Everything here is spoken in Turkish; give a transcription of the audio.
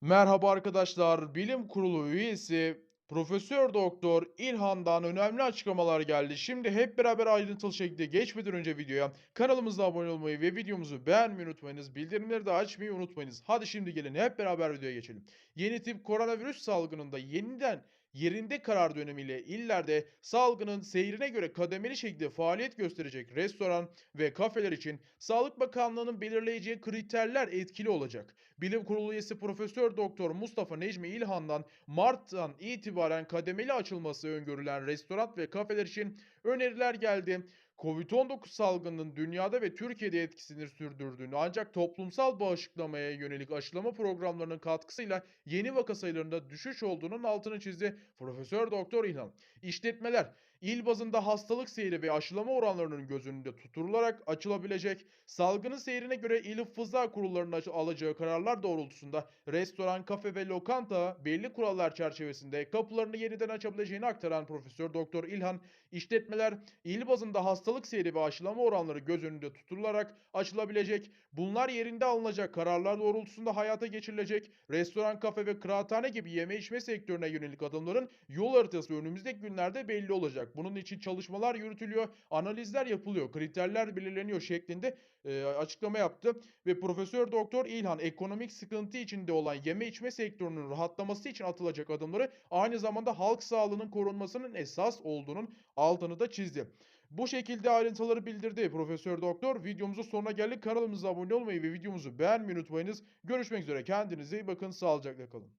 Merhaba arkadaşlar. Bilim Kurulu üyesi Profesör Doktor İlhan'dan önemli açıklamalar geldi. Şimdi hep beraber ayrıntılı şekilde geçmeden önce videoya kanalımıza abone olmayı ve videomuzu beğenmeyi unutmayınız. Bildirimleri de açmayı unutmayınız. Hadi şimdi gelin hep beraber videoya geçelim. Yeni tip koronavirüs salgınında yeniden yerinde karar dönemiyle illerde salgının seyrine göre kademeli şekilde faaliyet gösterecek restoran ve kafeler için Sağlık Bakanlığı'nın belirleyeceği kriterler etkili olacak. Bilim Kurulu üyesi Profesör Doktor Mustafa Necmi İlhan'dan Mart'tan itibaren kademeli açılması öngörülen restoran ve kafeler için öneriler geldi. Covid-19 salgının dünyada ve Türkiye'de etkisini sürdürdüğünü ancak toplumsal bağışıklamaya yönelik aşılama programlarının katkısıyla yeni vaka sayılarında düşüş olduğunun altını çizdi Profesör Doktor İlhan. İşletmeler il bazında hastalık seyri ve aşılama oranlarının göz önünde tutularak açılabilecek, salgının seyrine göre il hıfızlar kurullarının alacağı kararlar doğrultusunda restoran, kafe ve lokanta belli kurallar çerçevesinde kapılarını yeniden açabileceğini aktaran Profesör Doktor İlhan, işletmeler il bazında hastalık seyri ve aşılama oranları göz önünde tutularak açılabilecek, bunlar yerinde alınacak kararlar doğrultusunda hayata geçirilecek, restoran, kafe ve kıraathane gibi yeme içme sektörüne yönelik adımların yol haritası önümüzdeki günlerde belli olacak. Bunun için çalışmalar yürütülüyor, analizler yapılıyor, kriterler belirleniyor şeklinde e, açıklama yaptı ve Profesör Doktor İlhan ekonomik sıkıntı içinde olan yeme içme sektörünün rahatlaması için atılacak adımları aynı zamanda halk sağlığının korunmasının esas olduğunun altını da çizdi. Bu şekilde ayrıntıları bildirdi Profesör Doktor. Videomuzun sonuna geldik. Kanalımıza abone olmayı ve videomuzu beğenmeyi unutmayınız. Görüşmek üzere. Kendinize iyi bakın. Sağlıcakla kalın.